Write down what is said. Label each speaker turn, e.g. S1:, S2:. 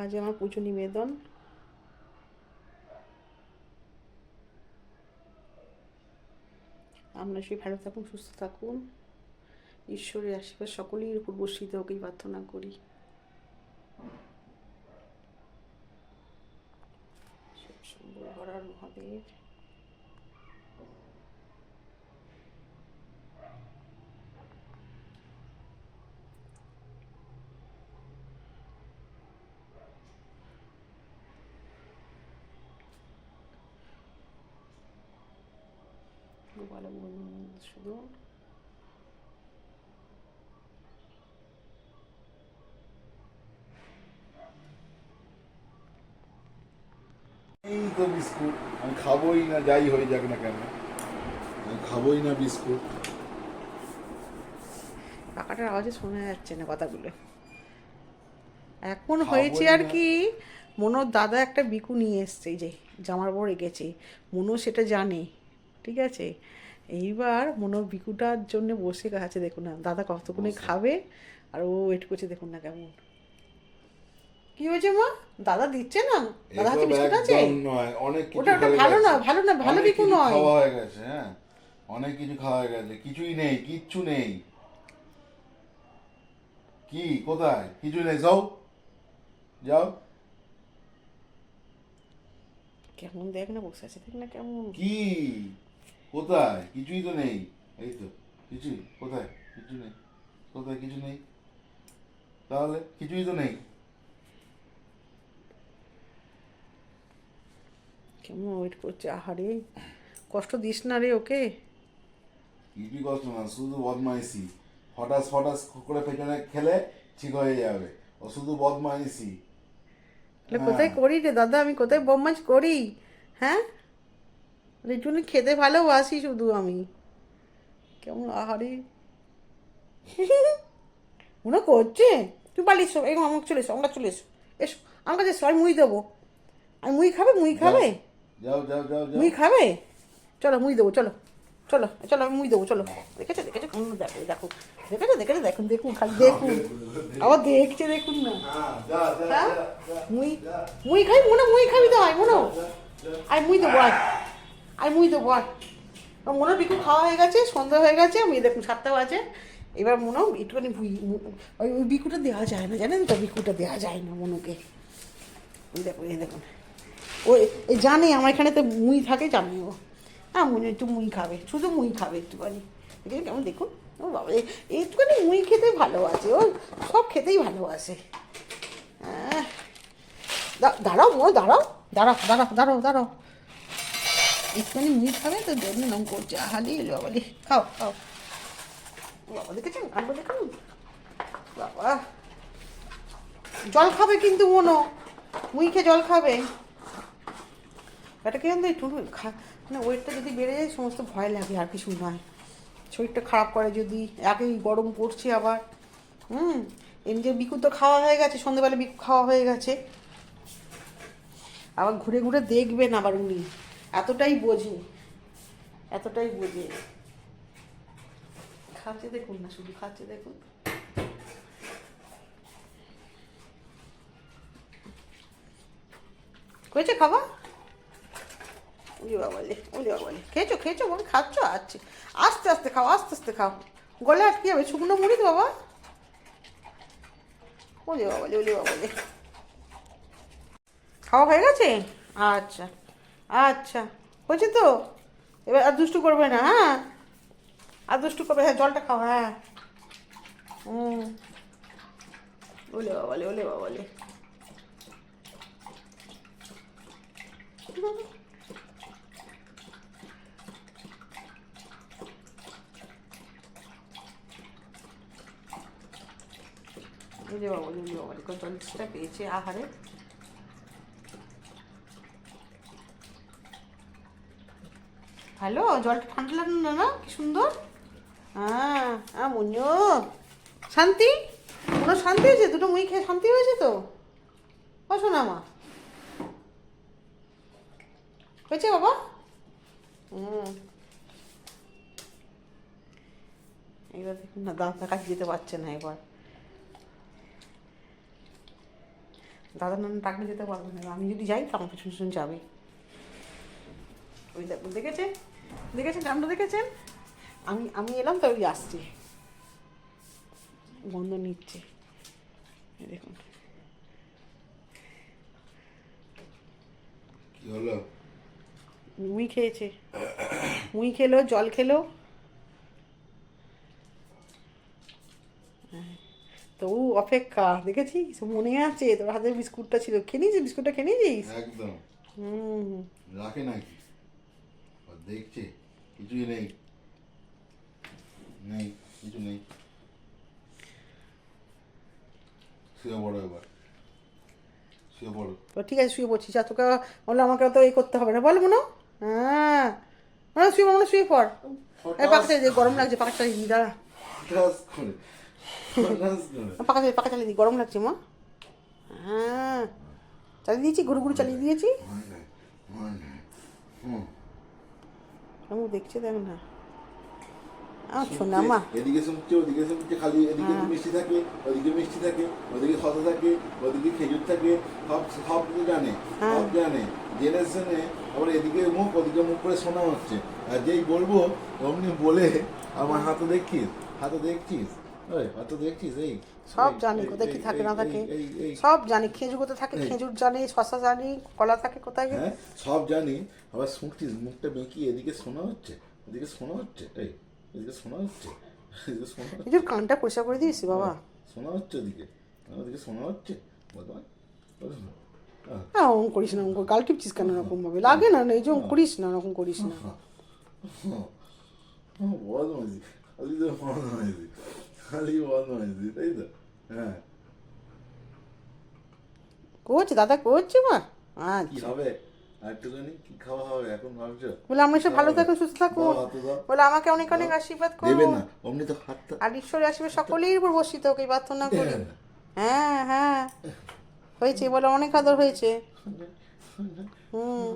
S1: আজ আমার পুজো নিবেদন। আমরা সেই ভালো থাকুন, সুস্থ থাকুন। ঈশ্বরের আশীর্বাদ সকলের উপর বর্ষিত হোক এই প্রার্থনা করি। শম্ভু হরার মহাদেব। শুধু
S2: এই তো বিস্কুট আমি খাবোই না যাই হয়ে যাক না কেন। আমি খাবোই না বিস্কুট।
S1: আওয়াজে শোনা যাচ্ছে না কথাগুলো। এখন হয়েছে আর কি মনোর দাদা একটা বিকু নিয়ে এসছে যে জামার বড় রেখেছে। মনো সেটা জানে ঠিক আছে? এইবার মনোর বিকুটার জন্য বসে আছে দেখুন না। দাদা কতক্ষণে খাবে আর ও ওয়েট করছে দেখুন না কেমন। কি হয়েছে মা? দাদা দিচ্ছে না? দাদা হাতে বিস্কুট আছে?
S2: অনেক কিছু
S1: ওটা- ওটা ভালো। নয়, ভালো না, ভালো বিকু নয়।
S2: খাওয়া হয়ে গেছে হ্যাঁ। অনেক কিছু খাওয়া হয়ে গেছে কিছুই নেই কিচ্ছু নেই। কি কোথায়? কিছু নেই যাও। যাও।
S1: কেমন দেখ না বসে আছে দেখ না কেমন।
S2: কি? কোথায়? কিছুই তো নেই। এই তো কিছুই কোথায়? কিছু নেই কোথায় কিছু নেই? তাহলে কিছুই তো নেই।
S1: কেমন ওয়েট করছে? আহারে কষ্ট দিস না রে ওকে।
S2: কিছুই কষ্ট না শুধু বদমাইশি। হঠাৎ হঠাৎ করে পেছনে খেলে ঠিক হয়ে যাবে। ও শুধু বদমাইশি।
S1: কোথায় করি রে দাদা? আমি কোথায় বম্মাজ করি? হ্যাঁ? এই জন্য খেতে ভালোবাসি শুধু আমি। কেমন আহারে। মনে করছে? তুই পালিস এই আমাকে চলে এসো আমরা চলে এসো। এসো আমার কাছে সবাই মুই দেবো। আমি মুই খাবে? মুই খাবে? মুই খাবে? চলো মুই দেবো চলো চলো চলো আমি মুই দেবো চলো। দেখেছ দেখেছ হুম, দেখো দেখো দেখেছ দেখেছ দেখুন দেখুন খালি দেখুন। আবার দেখছে দেখুন না।
S2: হ্যাঁ,
S1: হ্যাঁ? মুই মুই খাই মনে মুই খাবি তো আয় মনে আয় মুই দেবো আয়। আয় মুই দেবো আর মনে বিকু খাওয়া হয়ে গেছে, সন্ধ্যা হয়ে গেছে, আমি দেখুন সাতটাও আছে। এবার মনে হয় একটুখানি ওই ওই বিকুটা দেওয়া যায় না, জানেন তো, বিকুটা দেওয়া যায় না মনুকে। দেখুন, এই দেখুন। ও জানে আমার এখানে তো মুই থাকে জানি ও হ্যাঁ মনে একটু মুই খাবে, শুধু মুই খাবে একটুখানি। দেখেন কেমন, দেখুন। ও বাবা একটুখানি মুই খেতে ভালোবাসে ও সব খেতেই ভালোবাসে হ্যাঁ। দা- দাঁড়াও ও দাঁড়াও। দাঁড়াও দাঁড়াও দাঁড়াও দাঁড়াও। একটুখানি মিট খাবে তো জন্য নাম করছে হালি এলো বাবালি খাও খাও। বাবা দেখেছেন কাণ্ড দেখুন বাবা। জল খাবে কিন্তু মনো। মুই খেয়ে জল খাবে। এটা কি জানতো? একটু মানে ওয়েটটা যদি বেড়ে যায়, সমস্ত ভয় লাগে, আর কিছু নয়। শরীরটা খারাপ করে যদি, একই গরম পড়ছে আবার। হুম? এমনি বিকু তো খাওয়া হয়ে গেছে সন্ধ্যেবেলা বিকু খাওয়া হয়ে গেছে। আবার ঘুরে ঘুরে দেখবেন আবার উনি। এতটাই বোঝে। এতটাই বোঝে। খাচ্ছে দেখুন না, শুধু খাচ্ছে দেখুন। হয়েছে খাওয়া ওলি বাবালে ওলি বাবালে খেয়েছো খেয়েছো বল খাচ্ছ? আচ্ছা। আস্তে আস্তে খাও, আস্তে আস্তে খাও। গলে আটকে যাবে, শুকনো মুড়ি তো বাবা। ওলি বাবালে ওলি বাবালে খাওয়া হয়ে গেছে? আচ্ছা। আচ্ছা হয়েছে তো, এবার আর দুষ্টু করবে না হ্যাঁ? আর দুষ্টু করবে হ্যাঁ জলটা খাও হ্যাঁ। হুম ওলে বাবালে ওলে বাবালে ওলে। বাবালে ওলে বাবালে কত জলটা পেয়েছে, আহারে। হ্যালো জলটা ঠান্ডা লাগল না না? কি সুন্দর? হ্যাঁ হ্যাঁ শান্তি? কোনো শান্তি হয়েছে? দুটো মুই খেয়ে শান্তি হয়েছে তো? ও, শোনা মা। হয়েছে বাবা? হুম। এবার দেখুন না দাঁতটা কাছে যেতে পারছে না এবার। দাদা নানা ডাকলে যেতে পারবে না। আমি যদি যাই তো আমার পিছন পিছন যাবে। ওই দেখেছে? দেখেছেন কামটা দেখেছেন? আমি আমি এলাম তো ওই আসছে। গন্ধ নিচ্ছে। দেখুন।
S2: কি হলো?
S1: মুই খেয়েছে। মুই খেলো জল খেলো। হ্যাঁ, তো ও অপেক্ষা দেখেছিস মনে আছে। তোর হাতে বিস্কুটটা ছিল। খেয়ে নিয়েছিস? বিস্কুটটা খেয়ে নিয়েছিস?
S2: একদম।
S1: হুম।
S2: রাখে নাকি? দেখছে? কিছুই নেই। নেই কিছু নেই। শুয়ে পড়ো এবার। শুয়ে পড়ো।
S1: তো ঠিক আছে শুয়ে পড়ছিস আর তোকে বলল আমাকে তো এই করতে হবে না। বল মনো। হ্যাঁ। মনে শুয়ে মনে শুয়ে পড়। এই পাখা চালিয়ে দে গরম লাগছে পাখা চালিয়ে দিই দাঁড়া। পাখা চালিয়ে পাখা চালিয়ে দিই গরম লাগছে মা। হ্যাঁ। চালিয়ে দিয়েছি গুরু গুরু চালিয়ে দিয়েছি।
S2: হয় হয়। হুম।
S1: আমি দেখছে দেখ না। আমার শোনা মা।
S2: এদিকে শুনছে ওদিকে শুনছে খালি এদিকে
S1: হ্যাঁ।
S2: মিষ্টি থাকে ওদিকে মিষ্টি থাকে ওদিকে শত থাকে ওদিকে খেজুর থাকে সব সব কিছু জানে
S1: হ্যাঁ।
S2: সব জানে। জেনে শুনে আবার এদিকে মুখ ওদিকে মুখ করে শোনা হচ্ছে। আর যেই বলব অমনি বলে আমার হাতে দেখছিস হাতে দেখছিস? ওই হাতে দেখছিস এই?
S1: সব জানি কোথায় কি থাকে না থাকে। সব জানি খেজুর কোথায় থাকে খেজুর জানি শশা জানি কলা থাকে কোথায়
S2: হ্যাঁ সব জানি। আবার শুনছিস মুখটা বেঁকিয়ে এদিকে শোনা হচ্ছে ওদিকে শোনা হচ্ছে এই এদিকে শোনা হচ্ছে এদিকে শোনা হচ্ছে।
S1: খেজুর কানটা পরিষ্কার করে দিয়েছি বাবা।
S2: শোনা হচ্ছে ওদিকে হ্যাঁ, ওদিকে শোনা হচ্ছে? বলবান হ্যাঁ
S1: হ্যাঁ করিস না ওরকম গাল টিপছিস কেন ওরকম ভাবে? লাগে না এই যে ওরকম করিস না ওরকম করিস না।
S2: বদমাইশি খালি তো বদমাইশি খালি বদমাইশি তাই তো হ্যাঁ
S1: করছে দাদা করছে মা
S2: কি হবে আর একটুখানি কি খাওয়া হবে এখন ভাবছ
S1: বলে আমরা সব ভালো থাকুন সুস্থ থাকুন
S2: দাও,
S1: বলে আমাকে অনেক অনেক আশীর্বাদ
S2: দেবে
S1: করুন
S2: না অমনি তো হাতটা
S1: আর ঈশ্বরের আশীর্বাদ সকলের উপর বসিত ওকে প্রার্থনা করি। হ্যাঁ হ্যাঁ। হয়েছে বলে অনেক আদর হয়েছে। হুম।